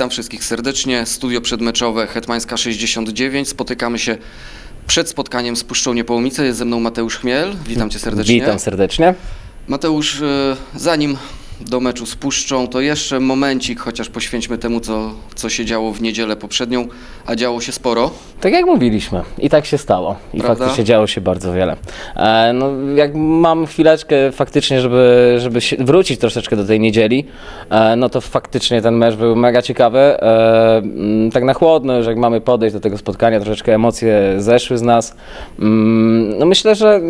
Witam wszystkich serdecznie. Studio przedmeczowe Hetmańska 69. Spotykamy się przed spotkaniem z Puszczą Niepołomice. Jest ze mną Mateusz Chmiel. Witam cię serdecznie. Witam serdecznie. Mateusz, e, zanim do meczu z Puszczą, to jeszcze momencik, chociaż poświęćmy temu, co, co się działo w niedzielę poprzednią, a działo się sporo. Tak jak mówiliśmy, i tak się stało. I Prawda? faktycznie działo się bardzo wiele. E, no, jak mam chwileczkę faktycznie, żeby, żeby się wrócić troszeczkę do tej niedzieli, e, no to faktycznie ten mecz był mega ciekawy. E, mm, tak na chłodno, już jak mamy podejść do tego spotkania, troszeczkę emocje zeszły z nas. Mm, no myślę, że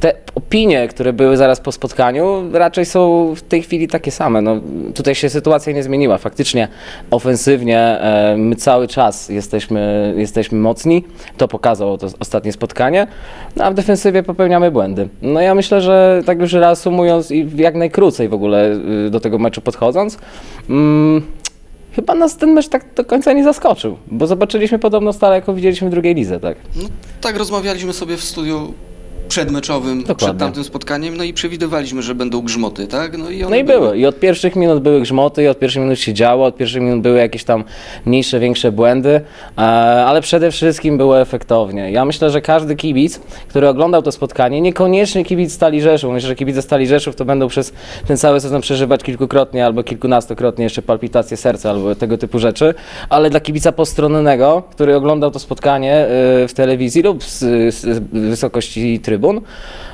te opinie, które były zaraz po spotkaniu, raczej są w tej chwili takie same. No, tutaj się sytuacja nie zmieniła. Faktycznie ofensywnie e, my cały czas jesteśmy, jesteśmy mocni. To pokazało to ostatnie spotkanie. No, a w defensywie popełniamy błędy. No ja myślę, że tak już reasumując i jak najkrócej w ogóle y, do tego meczu podchodząc, mm, chyba nas ten mecz tak do końca nie zaskoczył, bo zobaczyliśmy podobno stale, jako widzieliśmy w drugiej lidze, tak? No, tak rozmawialiśmy sobie w studiu przedmeczowym, przed Dokładnie. tamtym spotkaniem, no i przewidywaliśmy, że będą grzmoty, tak? No i, one No i były. I od pierwszych minut były grzmoty, i od pierwszych minut się działo, od pierwszych minut były jakieś tam mniejsze, większe błędy, e, ale przede wszystkim było efektownie. Ja myślę, że każdy kibic, który oglądał to spotkanie, niekoniecznie kibic Stali Rzeszów, myślę, że kibice Stali Rzeszów to będą przez ten cały sezon przeżywać kilkukrotnie albo kilkunastokrotnie jeszcze palpitacje serca albo tego typu rzeczy, ale dla kibica postronnego, który oglądał to spotkanie e, w telewizji lub z, wysokości trybun,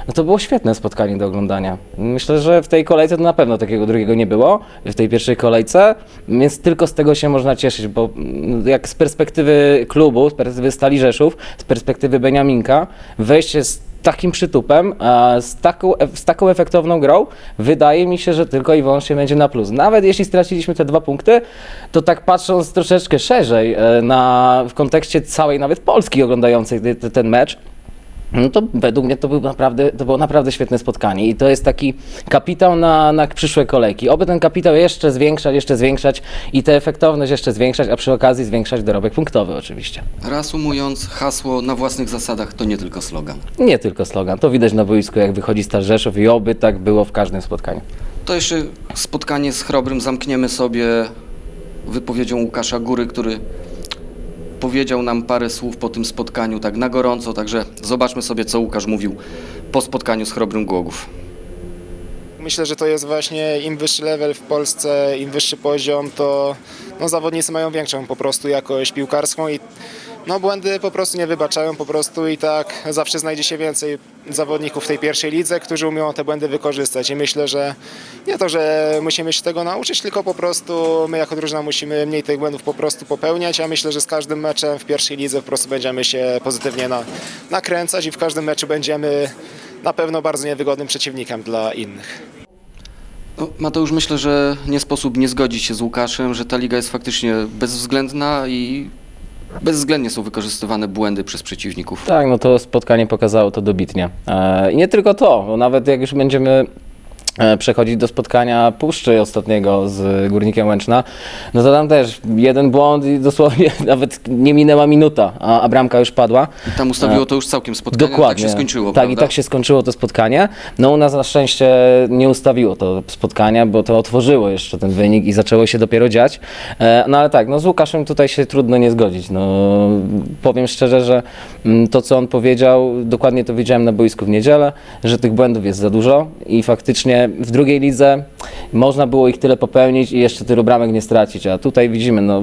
no to było świetne spotkanie do oglądania. Myślę, że w tej kolejce to na pewno takiego drugiego nie było, w tej pierwszej kolejce, więc tylko z tego się można cieszyć, bo mm, jak z perspektywy klubu, z perspektywy Stali Rzeszów, z perspektywy Beniaminka, wejście z takim przytupem, z taką, z taką efektowną grą, wydaje mi się, że tylko i wyłącznie będzie na plus. Nawet jeśli straciliśmy te dwa punkty, to tak patrząc troszeczkę szerzej e, na, w kontekście całej nawet Polski oglądającej te- te- ten mecz, no to według mnie to, był naprawdę, to było naprawdę świetne spotkanie i to jest taki kapitał na, na przyszłe kolejki. Oby ten kapitał jeszcze zwiększać, jeszcze zwiększać i tę efektowność jeszcze zwiększać, a przy okazji zwiększać dorobek punktowy oczywiście. Reasumując, hasło na własnych zasadach to nie tylko slogan. Nie tylko slogan, to widać na boisku jak wychodzi Stal Rzeszów i oby tak było w każdym spotkaniu. To jeszcze spotkanie z Chrobrym zamkniemy sobie wypowiedzią Łukasza Góry, który powiedział nam parę słów po tym spotkaniu tak na gorąco, także zobaczmy sobie, co Łukasz mówił po spotkaniu z Chrobrym Głogów. Myślę, że to jest właśnie im wyższy level w Polsce, im wyższy poziom, to no, zawodnicy mają większą po prostu jakość piłkarską i no, błędy po prostu nie wybaczają po prostu i tak zawsze znajdzie się więcej zawodników w tej pierwszej lidze, którzy umieją te błędy wykorzystać i myślę, że nie to, że musimy się tego nauczyć, tylko po prostu my jako drużyna musimy mniej tych błędów po prostu popełniać, a myślę, że z każdym meczem w pierwszej lidze po prostu będziemy się pozytywnie na, nakręcać i w każdym meczu będziemy na pewno bardzo niewygodnym przeciwnikiem dla innych. No, Mateusz, myślę, że nie sposób nie zgodzić się z Łukaszem, że ta liga jest faktycznie bezwzględna i bezwzględnie są wykorzystywane błędy przez przeciwników. Tak, no to spotkanie pokazało to dobitnie. E, I nie tylko to, bo nawet jak już będziemy przechodzić do spotkania Puszczy ostatniego z Górnikiem Łęczna, no to tam też jeden błąd i dosłownie nawet nie minęła minuta, a, a bramka już padła. I tam ustawiło to już całkiem spotkanie, Dokładnie. tak się skończyło, Tak, prawda? i tak się skończyło to spotkanie. No u nas na szczęście nie ustawiło to spotkania, bo to otworzyło jeszcze ten wynik i zaczęło się dopiero dziać. E, No ale tak, no z Łukaszem tutaj się trudno nie zgodzić. No, powiem szczerze, że mm, to co on powiedział, dokładnie to widziałem na boisku w niedzielę, że tych błędów jest za dużo i faktycznie w drugiej lidze można było ich tyle popełnić i jeszcze tylu bramek nie stracić, a tutaj widzimy, no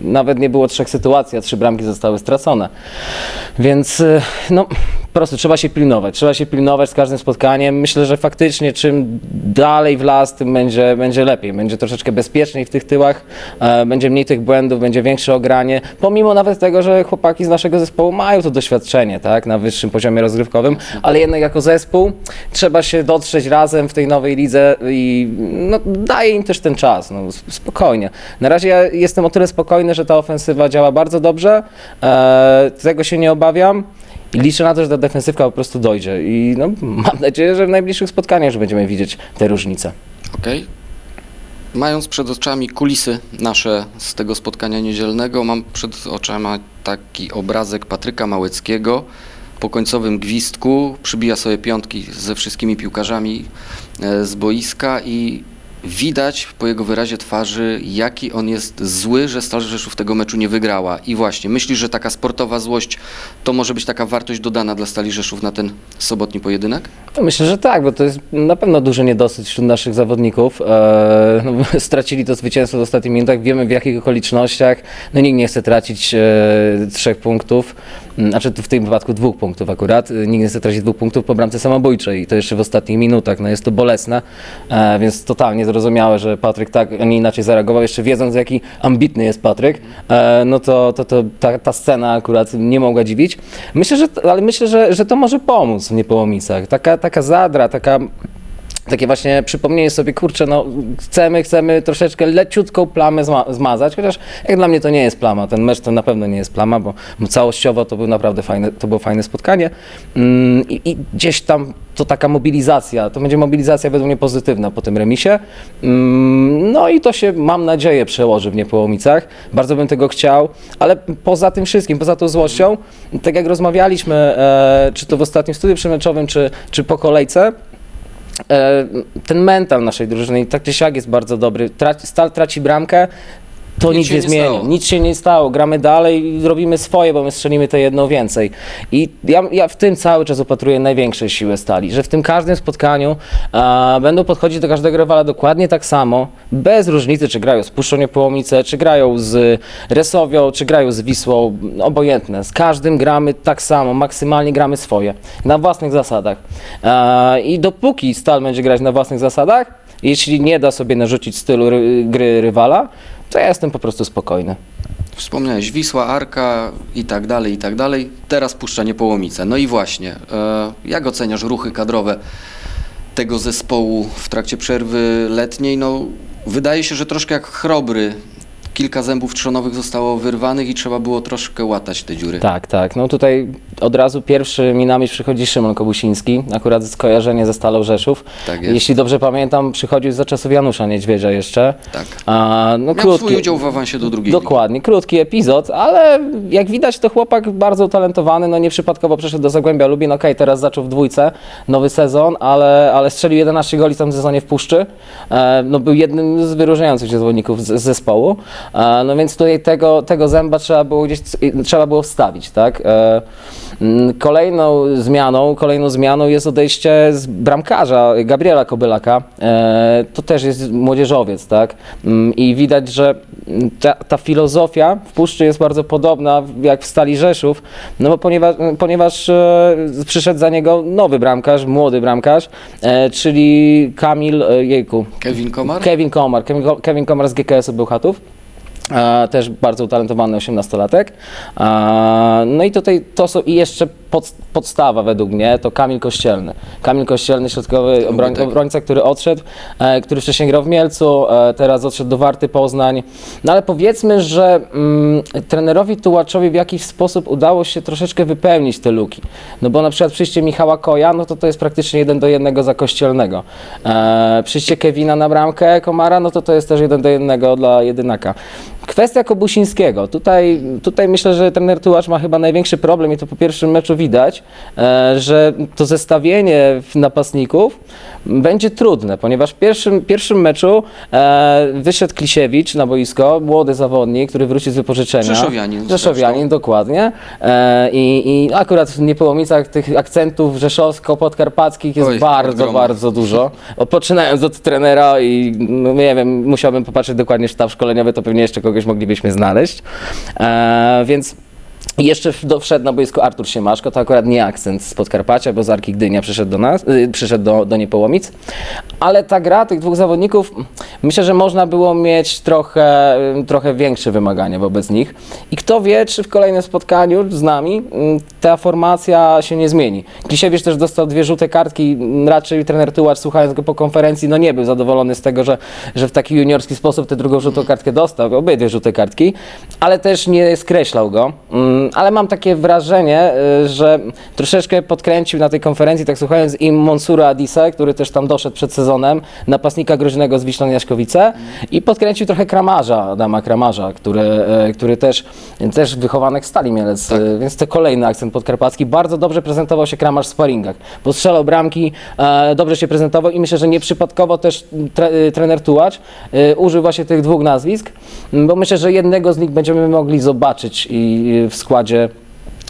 nawet nie było trzech sytuacji, a trzy bramki zostały stracone. Więc y, no, prostu trzeba się pilnować. Trzeba się pilnować z każdym spotkaniem. Myślę, że faktycznie czym dalej w las, tym będzie, będzie lepiej. Będzie troszeczkę bezpieczniej w tych tyłach, e, będzie mniej tych błędów, będzie większe ogranie. Pomimo nawet tego, że chłopaki z naszego zespołu mają to doświadczenie tak, na wyższym poziomie rozgrywkowym, ale jednak jako zespół trzeba się dotrzeć razem w tej nowej lidze i no, daje im też ten czas. No, sp- spokojnie. Na razie ja jestem o tyle spokojny, że ta ofensywa działa bardzo dobrze. E, tego się nie obawiam. I liczę na to, że ta defensywka po prostu dojdzie. I no, mam nadzieję, że w najbliższych spotkaniach już będziemy widzieć te różnice. Okej. Mając przed oczami kulisy nasze z tego spotkania niedzielnego, mam przed oczami taki obrazek Patryka Małeckiego. Po końcowym gwizdku przybija sobie piątki ze wszystkimi piłkarzami e, z boiska i widać po jego wyrazie twarzy, jaki on jest zły, że Stal Rzeszów tego meczu nie wygrała. I właśnie, myślisz, że taka sportowa złość to może być taka wartość dodana dla Stali Rzeszów na ten sobotni pojedynek? No Myślę, że tak, bo to jest na pewno duży niedosyt wśród naszych zawodników. E, no, stracili to zwycięstwo w ostatnich minutach, wiemy w jakich okolicznościach. No nikt nie chce tracić e, trzech punktów, Mm, znaczy w tym wypadku dwóch punktów akurat. E, Nikt nie chce tracić dwóch punktów po bramce samobójczej i to jeszcze w ostatnich minutach. No jest to bolesne, e, więc totalnie zrozumiałe, że Patryk tak, a nie inaczej zareagował, jeszcze wiedząc jaki ambitny jest Patryk, e, no to, to, to ta, ta scena akurat nie mogła dziwić. Myślę, że, ale myślę, że, że to może pomóc w Niepołomicach. Taka, taka zadra, taka takie właśnie przypomnienie sobie, kurczę, no chcemy, chcemy troszeczkę leciutką plamę zma- zmazać, chociaż jak dla mnie to nie jest plama, ten mecz to na pewno nie jest plama, bo całościowo to był naprawdę fajne, to było fajne spotkanie. Mm, i, i gdzieś tam to taka mobilizacja, to będzie mobilizacja według mnie pozytywna po tym remisie, mm, no i to się, mam nadzieję, przełoży w Niepołomicach, bardzo bym tego chciał, ale poza tym wszystkim, poza tą złością, tak jak rozmawialiśmy, e, czy to w ostatnim studiu przemeczowym, czy, czy po kolejce, ten mental naszej drużyny tak czy siak jest bardzo dobry. Traci, Stal traci bramkę, to Nic nic, nie nie zmieni. stało. Nic się nie stało. Gramy dalej i robimy swoje, bo my strzelimy te jedno więcej. I ja, ja w tym cały czas upatruję największe siły Stali, że w tym każdym spotkaniu e, będą podchodzić do każdego rywala dokładnie tak samo, bez różnicy, czy grają z Puszczą Niepołomice, czy grają z Resowią, czy grają z Wisłą, obojętne. Z każdym gramy tak samo, maksymalnie gramy swoje, na własnych zasadach. E, I dopóki Stal będzie grać na własnych zasadach, jeśli nie da sobie narzucić stylu ry, gry rywala, to ja jestem po prostu spokojny. Wspomniałeś Wisła, Arka i tak dalej, i tak dalej. Teraz Puszcza Niepołomice. No i właśnie, e, jak oceniasz ruchy kadrowe tego zespołu w trakcie przerwy letniej? No, wydaje się, że troszkę jak chrobry. Kilka zębów trzonowych zostało wyrwanych i trzeba było troszkę łatać te dziury. Tak, tak. No tutaj od razu pierwszy mi na myśl przychodzi Szymon Kobusiński, akurat skojarzenie ze Stalą Rzeszów. Tak jest. Jeśli dobrze pamiętam, przychodził za czasów Janusza Niedźwiedzia jeszcze. Tak. A, no, Miał swój udział w awansie do drugiej. Dokładnie, krótki epizod, ale jak widać to chłopak bardzo utalentowany, no nieprzypadkowo przeszedł do Zagłębia Lubin, okej, teraz zaczął w dwójce, nowy sezon, ale, ale strzelił 11 goli w tym sezonie w Puszczy, e, no był jednym z wyróżniających się zawodników z, z zespołu, no więc tutaj tego, tego zęba trzeba było gdzieś, trzeba było wstawić, tak. E, mm, kolejną zmianą, kolejną zmianą jest odejście z bramkarza Gabriela Kobylaka, e, to też jest młodzieżowiec, tak, Mm, i widać, że ta, ta filozofia w Puszczy jest bardzo podobna jak w Stali Rzeszów, no bo ponieważ, ponieważ e, przyszedł za niego nowy bramkarz, młody bramkarz, czyli Kamil, jejku, Kevin Komar? Kevin Komar, Kevin, Ko- Kevin Komar z GKS-u Bełchatów. Też bardzo utalentowany 18-latek. E, no i tutaj to są i jeszcze pod, podstawa według mnie to Kamil Kościelny. Kamil Kościelny, środkowy obroń, tego. obrońca, który odszedł, e, który wcześniej grał w Mielcu, e, teraz odszedł do Warty Poznań. No ale powiedzmy, że mm, trenerowi Tułaczowi w jakiś sposób udało się troszeczkę wypełnić te luki. No bo na przykład przyjście Michała Koja, no to to jest praktycznie jeden do jednego za Kościelnego. E, przyjście Kevina na bramkę Komara, no to to jest też jeden do jednego dla jedynaka. Kwestia Kobusińskiego. Tutaj, tutaj myślę, że trener Tułacz ma chyba największy problem i to po pierwszym meczu widać, e, że to zestawienie napastników będzie trudne, ponieważ w pierwszym, pierwszym meczu e, wyszedł Klisiewicz na boisko, młody zawodnik, który wróci z wypożyczenia. Rzeszowianin Rzeszowianin, dokładnie. E, i, I akurat w Niepołomicach tych akcentów rzeszowsko-podkarpackich jest Oj, bardzo, bardzo dużo. Poczynając od trenera i no nie wiem, musiałbym popatrzeć dokładnie sztab szkoleniowy, to pewnie jeszcze kogoś moglibyśmy znaleźć. E, więc jeszcze do, wszedł na boisko Artur Siemaszko, to akurat nie akcent z Podkarpacia, bo z Arki Gdynia przyszedł do nas, y, przyszedł do, do Niepołomic. Ale ta gra tych dwóch zawodników, myślę, że można było mieć trochę, y, trochę większe wymagania wobec nich. I kto wie, czy w kolejnym spotkaniu z nami y, ta formacja się nie zmieni. Klisiewicz też dostał dwie żółte kartki, raczej trener Tułacz słuchając go po konferencji, no nie był zadowolony z tego, że, że w taki juniorski sposób tę drugą żółtą kartkę dostał, obydwie żółte kartki, ale też nie skreślał go. Ale mam takie wrażenie, y, że troszeczkę podkręcił na tej konferencji, tak słuchając im Monsura Adisa, który też tam doszedł przed sezonem, napastnika groźnego z Wiślą Jaśkowice i podkręcił trochę Kramarza, Adama Kramarza, który, e, który też, też wychowanek Stali Mielec, e, więc to kolejny akcent podkarpacki. Bardzo dobrze prezentował się Kramarz w sparingach, bo strzelał bramki, e, dobrze się prezentował i myślę, że nieprzypadkowo też tre, trener Tułacz użył właśnie tych dwóch nazwisk, bo myślę, że jednego z nich będziemy mogli zobaczyć i w składzie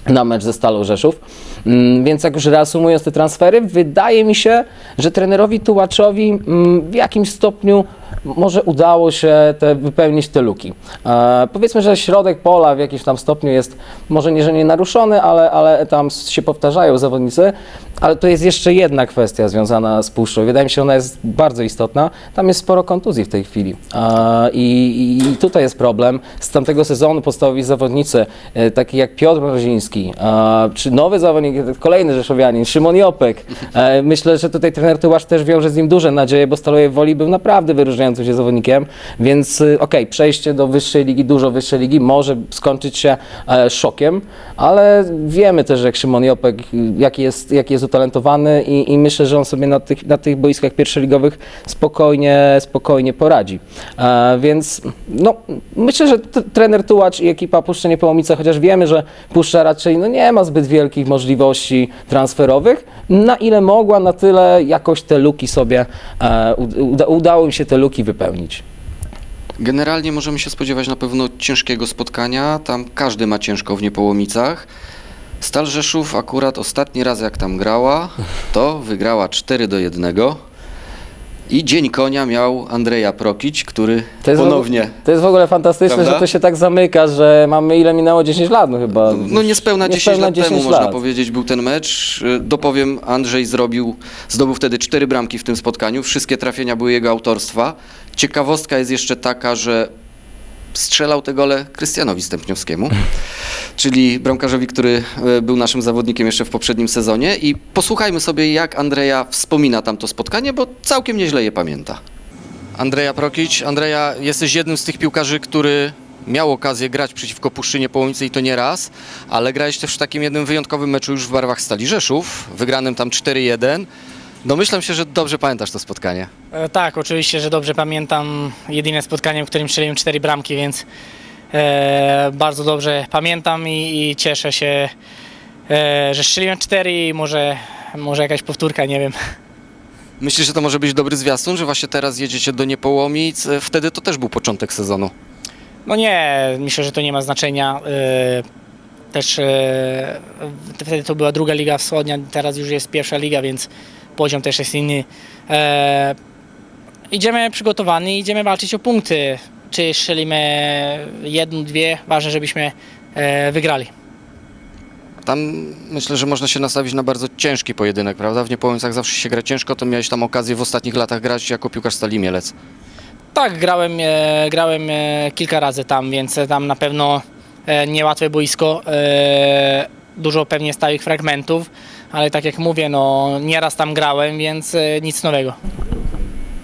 na mecz ze Stalą Rzeszów. Mm, Więc jak już reasumując te transfery, wydaje mi się, że trenerowi Tułaczowi mm, w jakimś stopniu może udało się te, wypełnić te luki. E, powiedzmy, że środek pola w jakimś tam stopniu jest może nie, że nie naruszony, ale, ale tam się powtarzają zawodnicy, ale to jest jeszcze jedna kwestia związana z Puszczą. Wydaje mi się, ona jest bardzo istotna. Tam jest sporo kontuzji w tej chwili. E, i, I tutaj jest problem. Z tamtego sezonu podstawowi zawodnicy, e, taki jak Piotr Mroziński, e, czy nowy zawodnik, kolejny Rzeszowianin, Szymon Jopek. E, myślę, że tutaj trener Tyłasz też wiąże z nim duże nadzieje, bo Staloje Woli był naprawdę wyróżniającym się zawodnikiem, więc e, okej, przejście do wyższej ligi, dużo wyższej ligi może skończyć się e, szokiem, ale wiemy też, jak Szymon Jopek, jaki jest, jaki jest utalentowany i, i myślę, że on sobie na tych, na tych boiskach pierwszoligowych spokojnie, spokojnie poradzi. Więc no, myślę, że trener Tułacz i ekipa Puszczy Niepołomice, chociaż wiemy, że Puszcza raczej no, nie ma zbyt wielkich możliwości transferowych, na ile mogła, na tyle jakoś te luki sobie, e, uda, udało im się te luki wypełnić. Generalnie możemy się spodziewać na pewno ciężkiego spotkania. Tam każdy ma ciężko w Niepołomicach. Stal Rzeszów akurat ostatni raz jak tam grała, to wygrała 4 do 1. I dzień konia miał Andrzeja Prokić, który To jest w ponownie, ogóle- To jest w ogóle fantastyczne, Prawda? że to się tak zamyka, że mamy ile minęło 10 lat, no chyba. no niespełna 10 Niespełna lat 10 temu można lat. powiedzieć był ten mecz. Y, Dopowiem, Andrzej zrobił, zdobył wtedy cztery bramki w tym spotkaniu. Wszystkie trafienia były jego autorstwa. Ciekawostka jest jeszcze taka, że strzelał te gole Krystianowi Stępniowskiemu, czyli bramkarzowi, który e, był naszym zawodnikiem jeszcze w poprzednim sezonie. I posłuchajmy sobie, jak Andrzeja wspomina tamto spotkanie, bo całkiem nieźle je pamięta. Andrzeja Prokić. Andrzeja, jesteś jednym z tych piłkarzy, który miał okazję grać przeciwko Puszczynie Połomice i to nie raz, ale grałeś też w takim jednym wyjątkowym meczu już w barwach Stali Rzeszów, wygranym tam 4-1. Domyślam się, że dobrze pamiętasz to spotkanie. E, Tak, oczywiście, że dobrze pamiętam jedyne spotkanie, w którym strzeliłem cztery bramki, więc e, bardzo dobrze pamiętam i, i cieszę się, e, że strzeliłem cztery i może, może jakaś powtórka, nie wiem. Myślisz, że to może być dobry zwiastun, że właśnie teraz jedziecie do Niepołomic? E, Wtedy to też był początek sezonu. No nie, myślę, że to nie ma znaczenia. E, też e, wtedy to była druga liga wschodnia, teraz już jest pierwsza liga, więc poziom też jest inny. E, idziemy przygotowani, idziemy walczyć o punkty. Czy strzelimy jedną, dwie, ważne, żebyśmy e, wygrali. Tam myślę, że można się nastawić na bardzo ciężki pojedynek, prawda? W Niepołomicach zawsze się gra ciężko, to miałeś tam okazję w ostatnich latach grać jako piłkarz Stali Mielec. Tak, grałem, e, grałem e, kilka razy tam, więc tam na pewno e, niełatwe boisko, e, dużo pewnie stałych fragmentów, ale tak jak mówię, no nieraz tam grałem, więc e, nic nowego.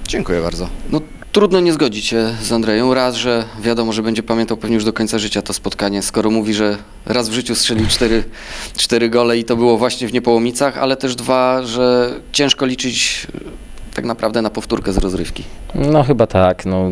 Dziękuję bardzo. No, trudno nie zgodzić się z Andreją. Raz, że wiadomo, że będzie pamiętał pewnie już do końca życia to spotkanie, skoro mówi, że raz w życiu strzelił cztery, cztery gole i to było właśnie w Niepołomicach, ale też dwa, że ciężko liczyć tak naprawdę na powtórkę z rozrywki. No chyba tak. No,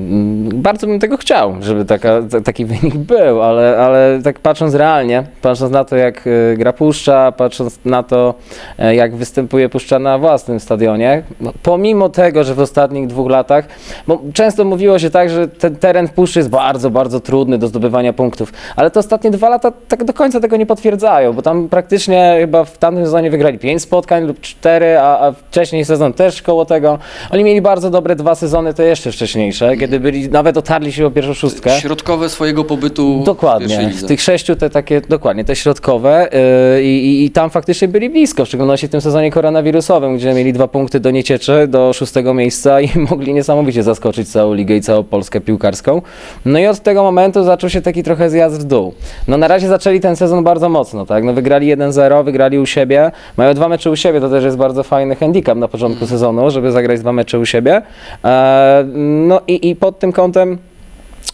bardzo bym tego chciał, żeby taka, ta, taki wynik był, ale, ale tak patrząc realnie, patrząc na to, jak y, gra Puszcza, patrząc na to, e, jak występuje Puszcza na własnym stadionie, no, pomimo tego, że w ostatnich dwóch latach, bo często mówiło się tak, że ten teren Puszczy jest bardzo, bardzo trudny do zdobywania punktów, ale te ostatnie dwa lata tak do końca tego nie potwierdzają, bo tam praktycznie chyba w tamtym sezonie wygrali pięć spotkań lub cztery, a, a wcześniej sezon też koło tego. Oni mieli bardzo dobre dwa sezony, te jeszcze wcześniejsze, kiedy byli, nawet otarli się o pierwszą szóstkę. Środkowe swojego pobytu w Dokładnie, lidze. w tych sześciu te takie, dokładnie, te środkowe yy, i, i tam faktycznie byli blisko, w szczególności w tym sezonie koronawirusowym, gdzie mieli dwa punkty do niecieczy, do szóstego miejsca i mogli niesamowicie zaskoczyć całą ligę i całą Polskę piłkarską. No i od tego momentu zaczął się taki trochę zjazd w dół. No na razie zaczęli ten sezon bardzo mocno, tak, no wygrali 1-0, wygrali u siebie, mają dwa mecze u siebie, to też jest bardzo fajny handicap na początku sezonu, żeby zagrać dwa mecze u siebie. E, no i, i pod tym kątem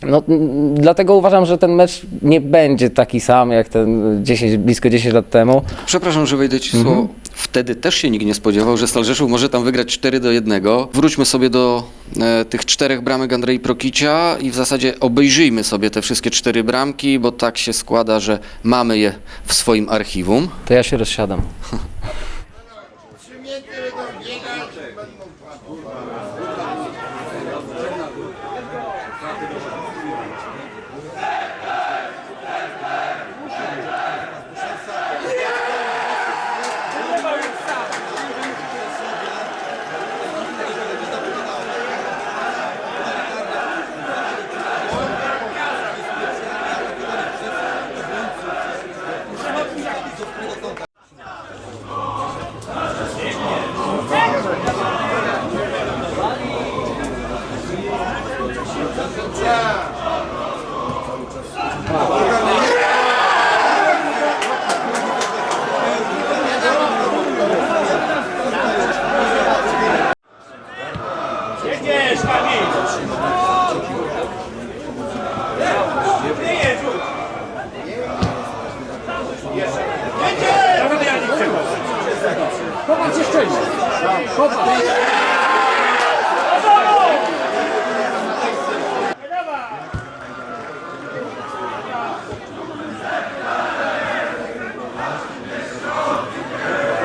No, dlatego uważam, że ten mecz nie będzie taki sam jak ten 10, blisko 10 lat temu. Przepraszam, że wejdę ci słowo. Wtedy też się nikt nie spodziewał, że Stal Rzeszów może tam wygrać 4 do 1. Wróćmy sobie do e, tych czterech bramek Andrei Prokicia i w zasadzie obejrzyjmy sobie te wszystkie cztery bramki, bo tak się składa, że mamy je w swoim archiwum. To ja się rozsiadam.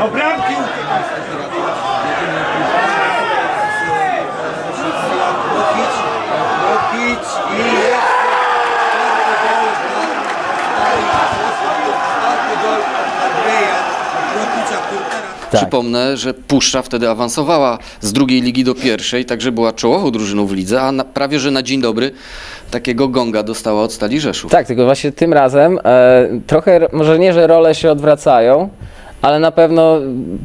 O bramki! Rokic i jest! Tak. Przypomnę, że Puszcza wtedy awansowała z drugiej ligi do pierwszej, także była czołową drużyną w lidze, a na, prawie że na dzień dobry takiego gonga dostała od Stali Rzeszów. Tak, tylko właśnie tym razem e, trochę, może nie, że role się odwracają, ale na pewno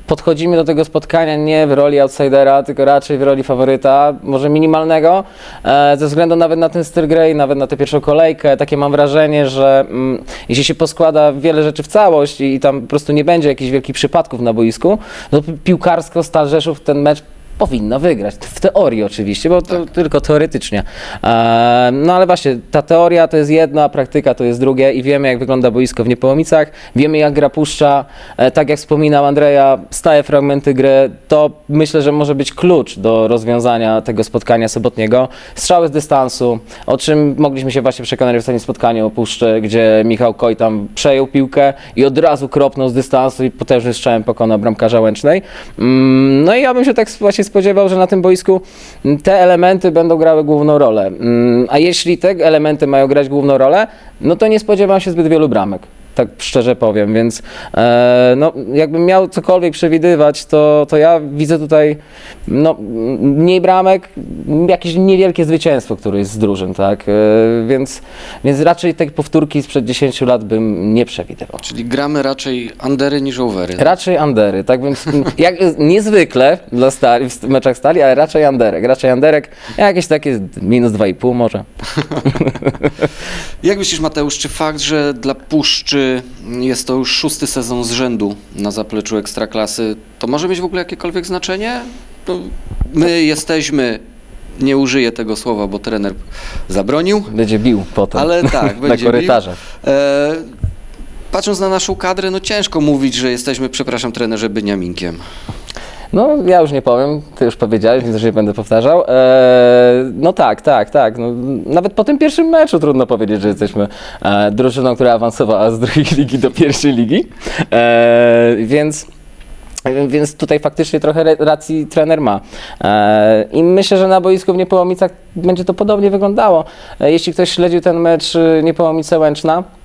podchodzimy do tego spotkania nie w roli outsidera, tylko raczej w roli faworyta, może minimalnego, e, ze względu nawet na ten styl gry nawet na tę pierwszą kolejkę. Takie mam wrażenie, że mm, jeśli się poskłada wiele rzeczy w całość i, tam po prostu nie będzie jakichś wielkich przypadków na boisku, pi- piłkarsko Stal Rzeszów ten mecz powinna wygrać. W teorii oczywiście, bo to tylko teoretycznie. E, no ale właśnie, ta teoria to jest jedno, a praktyka to jest drugie i wiemy jak wygląda boisko w Niepołomicach, wiemy jak gra puszcza, e, tak jak wspominał Andrzeja, stałe fragmenty gry, to myślę, że może być klucz do rozwiązania tego spotkania sobotniego. Strzały z dystansu, o czym mogliśmy się właśnie przekonać w ostatnim spotkaniu o Puszczy, gdzie Michał Koj tam przejął piłkę i od razu kropnął z dystansu i potężnym strzałem pokonał bramkarza Łęcznej. Mm, No i ja bym się tak właśnie spodziewał, że na tym boisku te elementy będą grały główną rolę. Mm, A jeśli te elementy mają grać główną rolę, no to nie spodziewam się zbyt wielu bramek. Tak szczerze powiem, więc e, no, jakbym miał cokolwiek przewidywać, to, to ja widzę tutaj no, mniej bramek, jakieś niewielkie zwycięstwo którejś z drużyn, tak? E, więc, więc raczej te powtórki sprzed 10 lat bym nie przewidywał. Czyli gramy raczej undery niż overy. Raczej andery, tak więc jak, niezwykle dla stali, w meczach stali, ale raczej anderek. Raczej anderek, jakieś takie minus 2,5 może. Jak myślisz, Mateusz, czy fakt, że dla Puszczy jest to już szósty sezon z rzędu na zapleczu Ekstraklasy, to może mieć w ogóle jakiekolwiek znaczenie? No, my jesteśmy, nie użyję tego słowa, bo trener zabronił, Będzie bił potem ale tak, na będzie korytarzach. bił. E, patrząc na naszą kadrę, no ciężko mówić, że jesteśmy, przepraszam, trenerze Byniaminkiem. No, ja już nie powiem, ty już powiedziałeś, więc już nie będę powtarzał. Eee, no tak, tak, tak. No, nawet po tym pierwszym meczu trudno powiedzieć, że jesteśmy e, drużyną, która awansowała z drugiej ligi do pierwszej ligi. Eee, więc. Więc tutaj faktycznie trochę racji trener ma. I myślę, że na boisku w Niepołomicach będzie to podobnie wyglądało. Jeśli ktoś śledził ten mecz y, Niepołomice-Łęczna, Mm,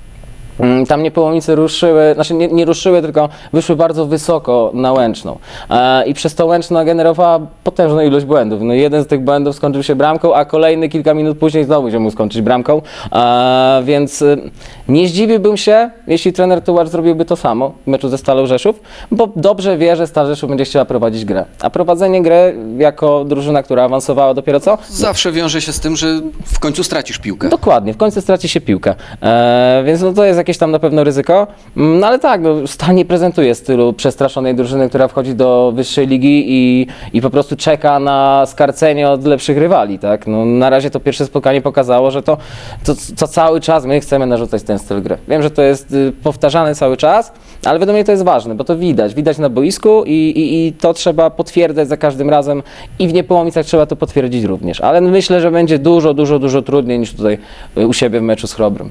Tam niepołomice ruszyły, znaczy nie, nie ruszyły, tylko wyszły bardzo wysoko na Łęczną. E, I przez to Łęczna generowała potężną ilość błędów. No jeden z tych błędów skończył się bramką, a kolejny kilka minut później znowu się mógł skończyć bramką. E, więc y, nie zdziwiłbym się, jeśli trener Tułacz zrobiłby to samo w meczu ze Stalą Rzeszów, bo dobrze wie, że Stal Rzeszów będzie chciała prowadzić grę. A prowadzenie gry jako drużyna, która awansowała dopiero co, Zawsze wiąże się z tym, że w końcu stracisz piłkę. Dokładnie, w końcu straci się piłkę. E, więc no to jest jakieś tam na pewno ryzyko, Mm, no ale tak, no, nie prezentuje stylu przestraszonej drużyny, która wchodzi do wyższej ligi i, i po prostu czeka na skarcenie od lepszych rywali, tak? No, na razie to pierwsze spotkanie pokazało, że to, to, to cały czas my chcemy narzucać ten styl gry. Wiem, że to jest y, powtarzane cały czas, ale według mnie to jest ważne, bo to widać, widać na boisku i, i, i to trzeba potwierdzać za każdym razem i w Niepołomicach trzeba to potwierdzić również, ale myślę, że będzie dużo, dużo, dużo trudniej niż tutaj y, u siebie w meczu z Chrobrym.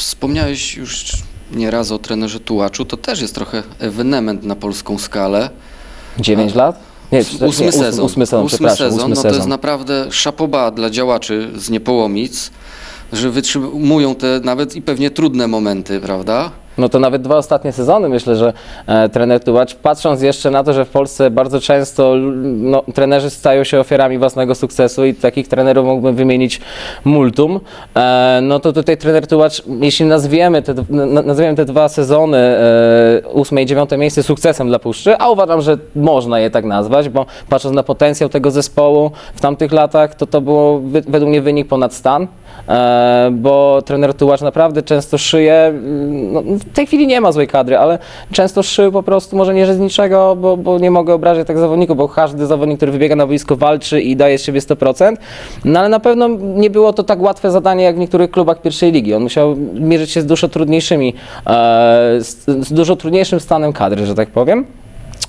Wspomniałeś już nieraz o trenerze Tułaczu, to też jest trochę ewenement na polską skalę. 9 lat? Nie, Ósmy nie, sezon. Ósmy sezon, przepraszam, sezon, ósmy no to sezon. jest naprawdę szapoba dla działaczy z Niepołomic, że wytrzymują te nawet i pewnie trudne momenty, prawda? No to nawet dwa ostatnie sezony myślę, że e, trener Tułacz, patrząc jeszcze na to, że w Polsce bardzo często no, trenerzy stają się ofiarami własnego sukcesu i takich trenerów mógłbym wymienić multum, e, no to tutaj trener Tułacz, jeśli nazwiemy te, nazwiemy te dwa sezony, e, ósme i dziewiąte miejsce sukcesem dla Puszczy, a uważam, że można je tak nazwać, bo patrząc na potencjał tego zespołu w tamtych latach, to to było według mnie wynik ponad stan. E, bo trener Tułacz naprawdę często szyje, mm, no, w tej chwili nie ma złej kadry, ale często szył po prostu, może nie że z niczego, bo, bo nie mogę obrażać tak zawodników, bo każdy zawodnik, który wybiega na boisko walczy i daje z siebie 100%, no ale na pewno nie było to tak łatwe zadanie jak w niektórych klubach pierwszej ligi. On musiał mierzyć się z dużo trudniejszymi, e, z, z dużo trudniejszym stanem kadry, że tak powiem.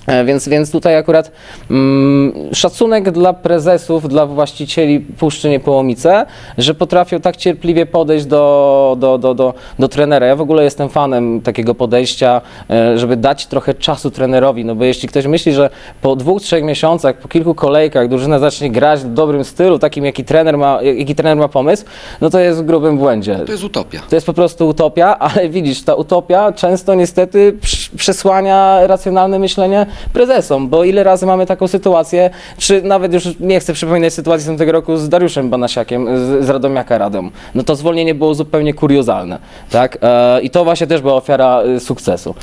E, Więc, więc tutaj akurat mm, szacunek dla prezesów, dla właścicieli Puszczy Niepołomice, że potrafią tak cierpliwie podejść do, do, do, do, do trenera. Ja w ogóle jestem fanem takiego podejścia, e, żeby dać trochę czasu trenerowi, no bo jeśli ktoś myśli, że po dwóch, trzech miesiącach, po kilku kolejkach drużyna zacznie grać w dobrym stylu, takim jaki trener ma, jaki trener ma pomysł, no to jest w grubym błędzie. To jest utopia. To jest po prostu utopia, ale widzisz, ta utopia często niestety przesłania racjonalne myślenie prezesom, bo ile razy mamy taką sytuację, czy nawet już nie chcę przypominać sytuacji z tamtego roku z Dariuszem Banasiakiem z, z Radomiaka Radom. No to zwolnienie było zupełnie kuriozalne, tak? E, I to właśnie też była ofiara e, sukcesu.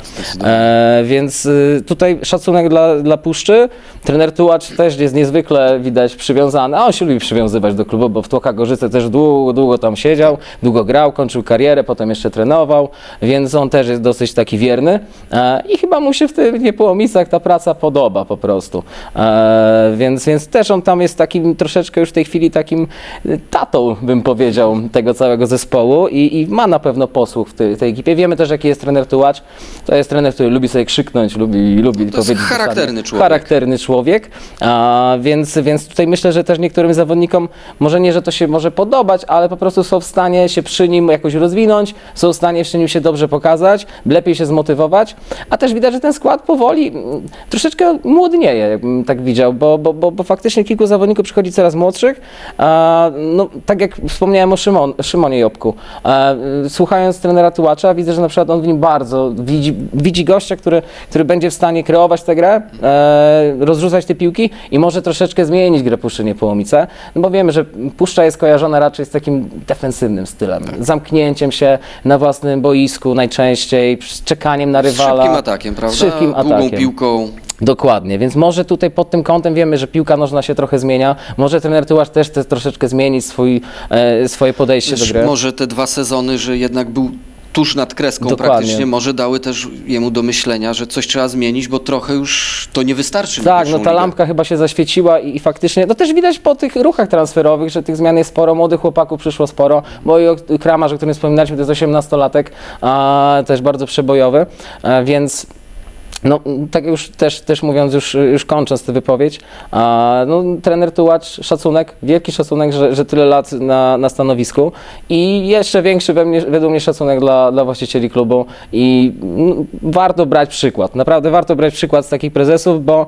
E, więc e, tutaj szacunek dla, dla Puszczy. Trener Tułacz też jest niezwykle widać przywiązany, a on się lubi przywiązywać do klubu, bo w Tłoka Gorzyce też długo, długo tam siedział, długo grał, kończył karierę, potem jeszcze trenował, więc on też jest dosyć taki wierny e, i chyba mu się w tych Niepołomicach ta praca podoba po prostu. E, więc, więc też on tam jest takim troszeczkę już w tej chwili takim tatą, bym powiedział, tego całego zespołu i, i ma na pewno posłuch w tej, tej ekipie. Wiemy też, jaki jest trener Tułacz. To jest trener, który lubi sobie krzyknąć, lubi, lubi jest powiedzieć charakterny człowiek. Charakterny człowiek, a, więc, więc tutaj myślę, że też niektórym zawodnikom, może nie, że to się może podobać, ale po prostu są w stanie się przy nim jakoś rozwinąć, są w stanie przy nim się dobrze pokazać, lepiej się zmotywować, a też widać, że ten skład powoli troszeczkę młodnieje, jakbym tak widział, bo, bo, bo, bo faktycznie kilku zawodników przychodzi coraz młodszych, a, no, tak jak wspomniałem o Szymon, Szymonie Jobku, a, słuchając trenera Tułacza, widzę, że na przykład on w nim bardzo widzi, widzi gościa, który, który będzie w stanie kreować tę grę, e, rozrzucać te piłki i może troszeczkę zmienić grę Puszczy Niepołomice, no bo wiemy, że Puszcza jest kojarzona raczej z takim defensywnym stylem, zamknięciem się na własnym boisku najczęściej, z czekaniem na Z rywala. szybkim atakiem, prawda? Z szybkim Długą atakiem. Dokładnie, więc może tutaj pod tym kątem wiemy, że piłka nożna się trochę zmienia. Może trener Tułacz też chce troszeczkę zmienić swój, e, swoje podejście do gry. może te dwa sezony, że jednak był tuż nad kreską Dokładnie. praktycznie, może dały też jemu do myślenia, że coś trzeba zmienić, bo trochę już to nie wystarczy. Tak, no ta ligę. lampka chyba się zaświeciła i, i faktycznie, no też widać po tych ruchach transferowych, że tych zmian jest sporo, młodych chłopaków przyszło sporo, bo i o- Kramarz, o którym wspominaliśmy, to jest 18-latek, a też bardzo przebojowy, a, więc no, tak już też, też mówiąc, już, już kończąc tę wypowiedź, a, no, trener Tułacz, szacunek, wielki szacunek, że, że tyle lat na, na stanowisku i jeszcze większy we mnie, według mnie szacunek dla, dla właścicieli klubu i mm, warto brać przykład, naprawdę warto brać przykład z takich prezesów, bo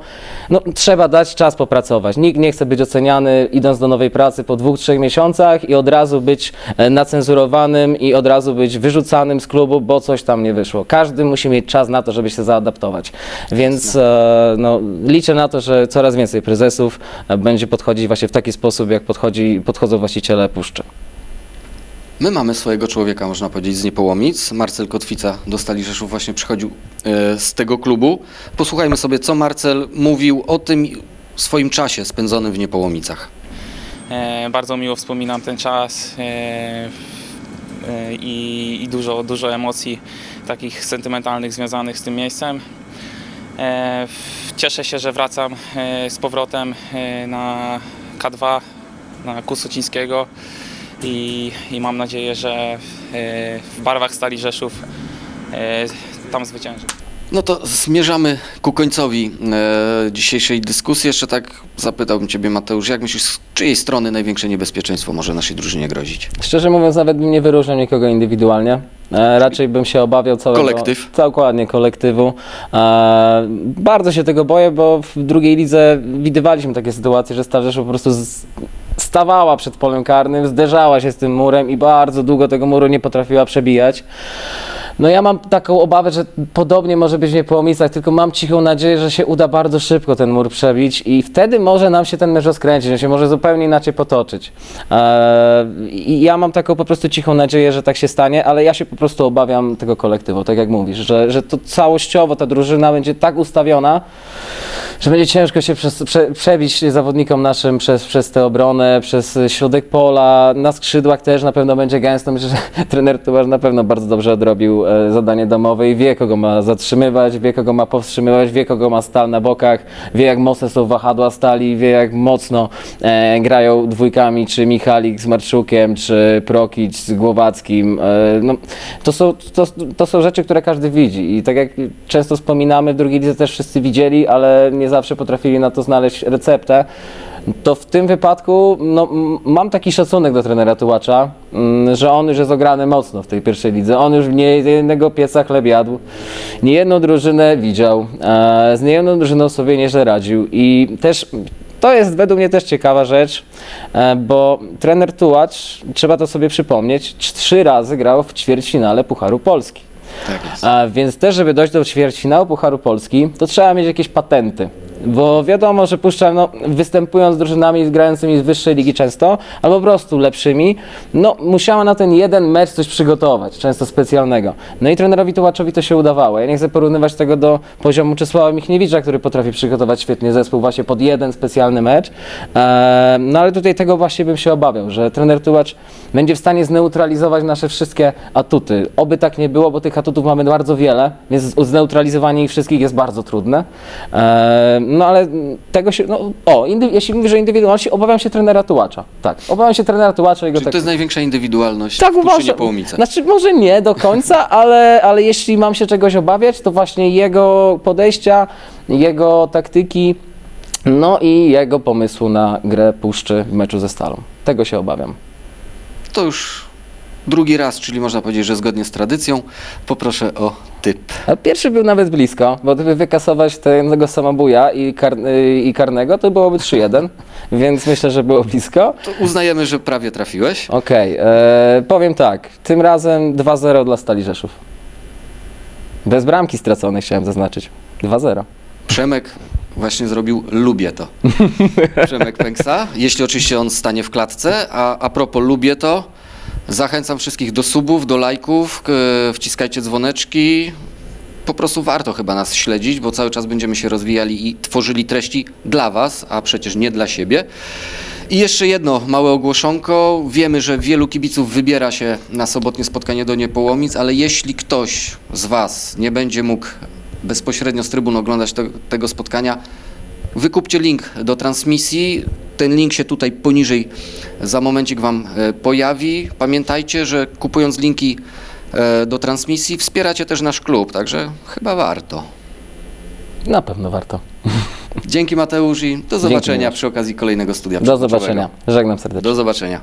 no, trzeba dać czas popracować. Nikt nie chce być oceniany idąc do nowej pracy po dwóch, trzech miesiącach i od razu być e, nacenzurowanym i od razu być wyrzucanym z klubu, bo coś tam nie wyszło. Każdy musi mieć czas na to, żeby się zaadaptować. Więc e, no, liczę na to, że coraz więcej prezesów będzie podchodzić właśnie w taki sposób, jak podchodzi, podchodzą właściciele Puszczy. My mamy swojego człowieka, można powiedzieć, z Niepołomic. Marcel Kotwica do Stali Rzeszów właśnie przychodził e, z tego klubu. Posłuchajmy sobie, co Marcel mówił o tym swoim czasie spędzonym w Niepołomicach. E, bardzo miło wspominam ten czas. I, i dużo, dużo emocji takich sentymentalnych związanych z tym miejscem. E, Cieszę się, że wracam e, z powrotem e, na K2, na Kusocińskiego i, i mam nadzieję, że w barwach Stali Rzeszów tam zwyciężę. No to zmierzamy ku końcowi e, dzisiejszej dyskusji. Jeszcze tak zapytałbym Ciebie, Mateusz, jak myślisz, z czyjej strony największe niebezpieczeństwo może naszej drużynie grozić? Szczerze mówiąc, nawet nie wyróżniał nikogo indywidualnie. E, raczej bym się obawiał całego... Kolektyw. Dokładnie, kolektywu. E, bardzo się tego boję, bo w drugiej lidze widywaliśmy takie sytuacje, że Rzeszów po prostu z, stawała przed polem karnym, zderzała się z tym murem i bardzo długo tego muru nie potrafiła przebijać. No ja mam taką obawę, że podobnie może być w Niepołomicach, tylko mam cichą nadzieję, że się uda bardzo szybko ten mur przebić i wtedy może nam się ten mecz rozkręcić, on się może zupełnie inaczej potoczyć. Eee, I ja mam taką po prostu cichą nadzieję, że tak się stanie, ale ja się po prostu obawiam tego kolektywu, tak jak mówisz, że, że to całościowo ta drużyna będzie tak ustawiona, że będzie ciężko się przez, prze, przebić zawodnikom naszym przez, przez tę obronę, przez środek pola, na skrzydłach też na pewno będzie gęsto. Myślę, że trener Tułasz na pewno bardzo dobrze odrobił zadanie domowe i wie, kogo ma zatrzymywać, wie, kogo ma powstrzymywać, wie, kogo ma stal na bokach, wie, jak mocne są wahadła stali, wie, jak mocno e, grają dwójkami, czy Michalik z Marczukiem, czy Prokic z Głowackim. E, no, to, są, to, to są rzeczy, które każdy widzi i tak jak często wspominamy, w drugiej lidze też wszyscy widzieli, ale nie zawsze potrafili na to znaleźć receptę. To w tym wypadku no, mam taki szacunek do trenera Tułacza, że on już jest ograny mocno w tej pierwszej lidze. On już nie jednego pieca chleb jadł, nie jedną drużynę widział, e, z niejedną drużyną sobie nieźle radził i też to jest według mnie też ciekawa rzecz, e, bo trener Tułacz, trzeba to sobie przypomnieć, trzy razy grał w ćwierćfinale Pucharu Polski. Tak więc też, żeby dojść do ćwierćfinału Pucharu Polski, to trzeba mieć jakieś patenty. Bo wiadomo, że puszczam, no, występując z drużynami grającymi z wyższej ligi często, albo po prostu lepszymi, no musiała na ten jeden mecz coś przygotować, często specjalnego. No i trenerowi Tułaczowi to się udawało. Ja nie chcę porównywać tego do poziomu Czesława Michniewicza, który potrafi przygotować świetnie zespół właśnie pod jeden specjalny mecz. Eee, no ale tutaj tego właśnie bym się obawiał, że trener Tułacz będzie w stanie zneutralizować nasze wszystkie atuty. Oby tak nie było, bo tych atutów mamy bardzo wiele, więc zneutralizowanie ich wszystkich jest bardzo trudne. Eee, no ale tego się, no, o, indy, jeśli mówisz o indywidualności, obawiam się trenera Tułacza. Tak, obawiam się trenera Tułacza i jego Czyli to jest największa indywidualność tak w uważam. Połomice. Znaczy, może nie do końca, ale, ale jeśli mam się czegoś obawiać, to właśnie jego podejścia, jego taktyki, no i jego pomysłu na grę puszczy w meczu ze Stalą. Tego się obawiam. To już drugi raz, czyli można powiedzieć, że zgodnie z tradycją, poproszę o typ. A pierwszy był nawet blisko, bo gdyby wykasować tego samobuja i, kar, i karnego, to byłoby 3-1, więc myślę, że było blisko. To uznajemy, że prawie trafiłeś. Okej, e, powiem tak, tym razem 2-0 dla Stali Rzeszów. Bez bramki straconej chciałem zaznaczyć. 2-0. Przemek właśnie zrobił lubię to. Przemek Pęksa, jeśli oczywiście on stanie w klatce, a a propos lubię to, zachęcam wszystkich do subów, do lajków, wciskajcie dzwoneczki. Po prostu warto chyba nas śledzić, bo cały czas będziemy się rozwijali i tworzyli treści dla Was, a przecież nie dla siebie. I jeszcze jedno małe ogłoszonko. Wiemy, że wielu kibiców wybiera się na sobotnie spotkanie do Niepołomic, ale jeśli ktoś z Was nie będzie mógł bezpośrednio z trybun oglądać te, tego spotkania, wykupcie link do transmisji. Ten link się tutaj poniżej za momencik Wam e, pojawi. Pamiętajcie, że kupując linki e, do transmisji wspieracie też nasz klub, także chyba warto. Na pewno warto. Dzięki Mateusz i do zobaczenia Miłosz. przy okazji kolejnego studia Do zobaczenia. Żegnam serdecznie. Do zobaczenia.